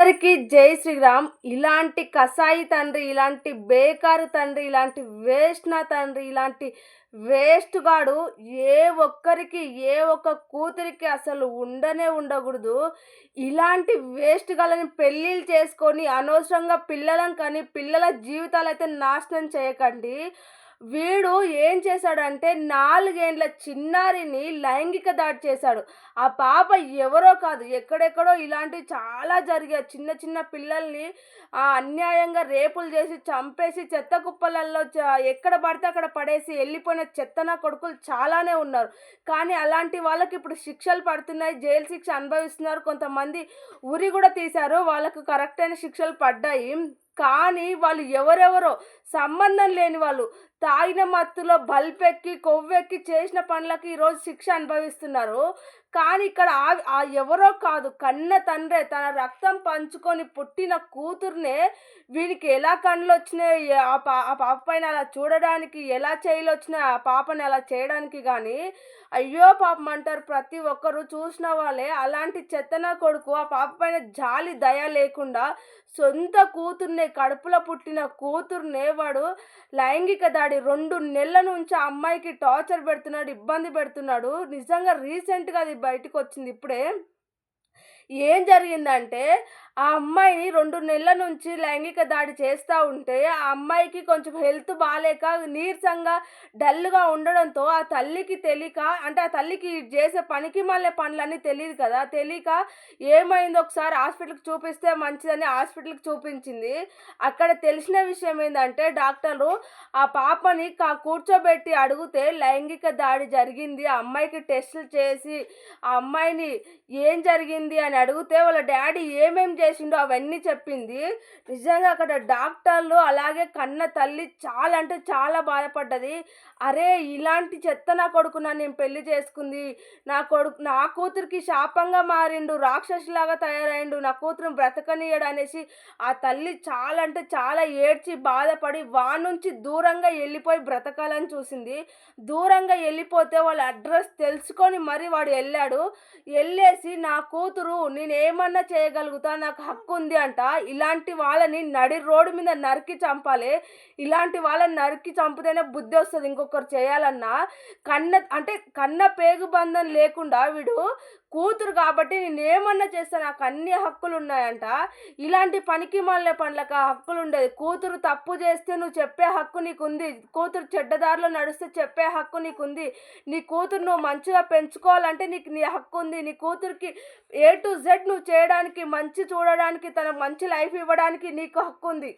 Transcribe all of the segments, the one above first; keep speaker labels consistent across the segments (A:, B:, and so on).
A: అందరికీ జై శ్రీరామ్. ఇలాంటి కసాయి తండ్రి ఇలాంటి బేకారు తండ్రి ఇలాంటి వేస్ట్ నా తండ్రి ఇలాంటి వేస్ట్ గాడు ఏ ఒక్కరికి ఏ ఒక్క కూతురికి అసలు ఉండనే ఉండకూడదు. ఇలాంటి వేస్ట్ గాలని పెళ్ళిళ్ళు చేసుకొని అనవసరంగా పిల్లలను కానీ పిల్లల జీవితాలు అయితే నాశనం చేయకండి. వీడు ఏం చేశాడంటే నాలుగేండ్ల చిన్నారిని లైంగిక దాడి చేశాడు. ఆ పాప ఎవరో కాదు ఎక్కడెక్కడో ఇలాంటివి చాలా జరిగాయి. చిన్న చిన్న పిల్లల్ని అన్యాయంగా రేపులు చేసి చంపేసి చెత్త కుప్పలలో ఎక్కడ పడితే అక్కడ పడేసి వెళ్ళిపోయిన చెత్తన కొడుకులు చాలానే ఉన్నారు. కానీ అలాంటి వాళ్ళకి ఇప్పుడు శిక్షలు పడుతున్నాయి జైలు శిక్ష అనుభవిస్తున్నారు. కొంతమంది ఉరి కూడా తీశారు వాళ్ళకు కరెక్ట్ అయిన శిక్షలు పడ్డాయి. కానీ వాళ్ళు ఎవరెవరో సంబంధం లేని వాళ్ళు. తాగిన మత్తులో బల్పెక్కి కొవ్వెక్కి చేసిన పనులకి ఈరోజు శిక్ష అనుభవిస్తున్నారు. కానీ ఇక్కడ ఆ ఎవరో కాదు కన్న తండ్రే తన రక్తం పంచుకొని పుట్టిన కూతుర్నే వీడికి ఎలా కళ్ళు వచ్చినాయి ఆ పా ఆ పాప పైన అలా చూడడానికి ఎలా చేయలు వచ్చినాయి ఆ పాపని అలా చేయడానికి కానీ అయ్యో పాపం అంటారు ప్రతి ఒక్కరు చూసిన వాళ్ళే. అలాంటి చెత్తన కొడుకు ఆ పాప పైన జాలి దయ లేకుండా సొంత కూతుర్నే కడుపులో పుట్టిన కూతుర్నే వాడు లైంగిక దాడి రెండు నెలల నుంచి ఆ అమ్మాయికి టార్చర్ పెడుతున్నాడు ఇబ్బంది పెడుతున్నాడు. నిజంగా రీసెంట్గా అది బయటకు వచ్చింది ఇప్పుడే. ఏం జరిగిందంటే ఆ అమ్మాయిని రెండు నెలల నుంచి లైంగిక దాడి చేస్తూ ఉంటే ఆ అమ్మాయికి కొంచెం హెల్త్ బాగాలేక నీరసంగా డల్గా ఉండడంతో ఆ తల్లికి తెలియక అంటే ఆ తల్లికి చేసే పనికి మళ్ళీ పనులన్నీ తెలియదు కదా తెలియక ఏమైందో ఒకసారి హాస్పిటల్కి చూపిస్తే మంచిదని హాస్పిటల్కి చూపించింది. అక్కడ తెలిసిన విషయం ఏంటంటే డాక్టర్లు ఆ పాపని కా కూర్చోబెట్టి అడిగితే లైంగిక దాడి జరిగింది ఆ అమ్మాయికి టెస్టులు చేసి ఆ అమ్మాయిని ఏం జరిగింది అని అడిగితే వాళ్ళ డాడీ ఏమేం చేసిండో అవన్నీ చెప్పింది. నిజంగా అక్కడ డాక్టర్లు అలాగే కన్న తల్లి చాలా అంటే చాలా బాధపడ్డది. అరే ఇలాంటి చెత్త నా కొడుకు నేను పెళ్ళి చేసుకుంది. నా కొడుకు నా కూతురికి శాపంగా మారిండు రాక్షసులాగా తయారైండు నా కూతురు బ్రతకనీయడు అనేసి ఆ తల్లి చాలా అంటే చాలా ఏడ్చి బాధపడి వా నుంచి దూరంగా వెళ్ళిపోయి బ్రతకాలని చూసింది. దూరంగా వెళ్ళిపోతే వాళ్ళ అడ్రస్ తెలుసుకొని మరి వాడు వెళ్ళాడు. వెళ్ళేసి నా కూతురు నేను ఏమన్నా చేయగలుగుతా? నాకు హక్కు ఉంది అంట. ఇలాంటి వాళ్ళని నడి రోడ్డు మీద నరికి చంపాలి. ఇలాంటి వాళ్ళని నరికి చంపితేనే బుద్ధి వస్తుంది ఇంకొకరు చేయాలన్నా. కన్న అంటే కన్న పేగు బంధం లేకుండా వీడు కూతురు కాబట్టి నేనేమన్నా చేస్తే నాకు అన్ని హక్కులు ఉన్నాయంట ఇలాంటి పనికి మళ్ళీ పనులకు హక్కులు ఉండేది. కూతురు తప్పు చేస్తే నువ్వు చెప్పే హక్కు నీకు ఉంది కూతురు చెడ్డదారిలో నడిస్తే చెప్పే హక్కు నీకు ఉంది నీ కూతురు నువ్వు మంచిగా పెంచుకోవాలంటే నీకు నీ హక్కు ఉంది నీ కూతురికి ఏ టు జెడ్ నువ్వు చేయడానికి మంచి చూడడానికి తనకు మంచి లైఫ్ ఇవ్వడానికి నీకు హక్కు ఉంది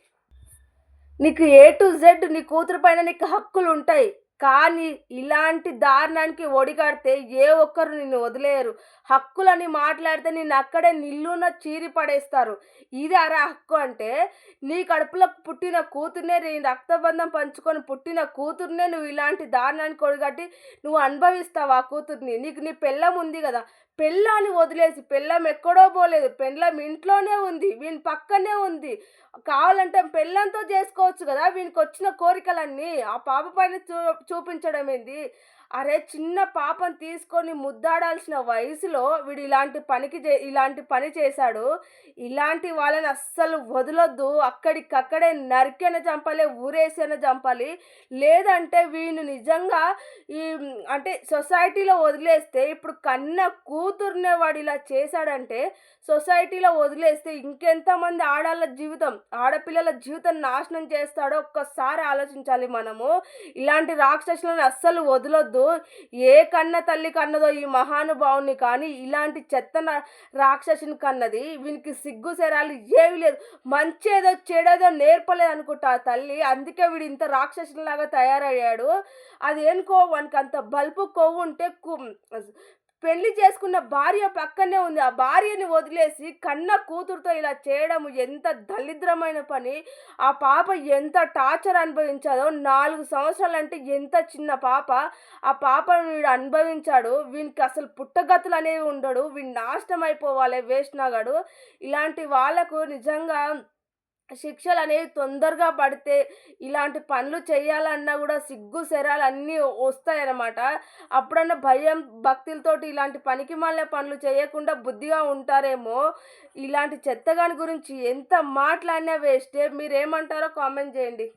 A: నీకు ఏ టు జెడ్ నీ కూతురు పైన నీకు హక్కులు ఉంటాయి కానీ ఇలాంటి దారుణానికి ఒడిగడితే ఏ ఒక్కరు నిన్ను వదిలేయరు హక్కులని మాట్లాడితే నిన్ను అక్కడే నిల్లున చీరి పడేస్తారు. ఇది అరా హక్కు అంటే నీ కడుపులో పుట్టిన కూతుర్నే నీ రక్తబంధం పంచుకొని పుట్టిన కూతుర్నే నువ్వు ఇలాంటి దారుణానికి ఒడిగట్టి నువ్వు అనుభవిస్తావు ఆ కూతుర్ని? నీకు నీ పెళ్ళం ఉంది కదా. పెళ్ళాన్ని వదిలేసి పెళ్ళం ఎక్కడో పోలేదు. పెళ్ళం ఇంట్లోనే ఉంది. వీని పక్కనే ఉంది. కావాలంటే పెళ్ళంతో చేసుకోవచ్చు కదా. వీనికి వచ్చిన కోరికలన్నీ. ఆ పాప పైన చూ చూపించడం ఏంది అరే చిన్న పాపను తీసుకొని ముద్దాడాల్సిన వయసులో వీడు ఇలాంటి పనికి చే ఇలాంటి పని చేశాడు. ఇలాంటి వాళ్ళని అస్సలు వదలొద్దు. అక్కడికక్కడే నరికైన చంపాలి ఊరేసైనా చంపాలి. లేదంటే వీళ్ళు నిజంగా ఈ అంటే సొసైటీలో వదిలేస్తే ఇప్పుడు కన్న కూతుర్నే వాడు ఇలా చేశాడంటే సొసైటీలో వదిలేస్తే ఇంకెంతమంది ఆడాళ్ళ జీవితం ఆడపిల్లల జీవితం నాశనం చేస్తాడో ఒక్కసారి ఆలోచించాలి మనము. ఇలాంటి రాక్షసులను అస్సలు వదలొద్దు. ఏ కన్న తల్లి కన్నదో ఈ మహానుభావుని కానీ ఇలాంటి చెత్త రాక్షసుని కన్నది వీనికి సిగ్గు శరాలు ఏమి లేదు. మంచేదో చెడేదో నేర్పలేదు అనుకుంటా ఆ తల్లి. అందుకే వీడు ఇంత రాక్షసునిలాగా తయారయ్యాడు. అది ఏనుకో వానికి అంత బల్పు కొవ్వు ఉంటే పెళ్ళి చేసుకున్న భార్య పక్కనే ఉంది. ఆ భార్యని వదిలేసి కన్న కూతురుతో ఇలా చేయడం ఎంత దళిద్రమైన పని. ఆ పాప ఎంత టార్చర్ అనుభవించాదో నాలుగు సంవత్సరాలు అంటే ఎంత చిన్న పాప. ఆ పాపను వీడు అనుభవించాడు. వీనికి అసలు పుట్టగతులు అనేవి ఉండడు. వీడు నాశనం అయిపోవాలి వేసినాగాడు ఇలాంటి వాళ్ళకు నిజంగా శిక్షలు అనేవి తొందరగా పడితే ఇలాంటి పనులు చేయాలన్నా కూడా సిగ్గు శరాలు అన్నీ వస్తాయన్నమాట. అప్పుడన్నా భయం భక్తులతోటి ఇలాంటి పనికి మాలిన పనులు చేయకుండా బుద్ధిగా ఉంటారేమో. ఇలాంటి చెత్తగాని గురించి ఎంత మాట్లాడినా వేస్టే. మీరేమంటారో కామెంట్ చేయండి.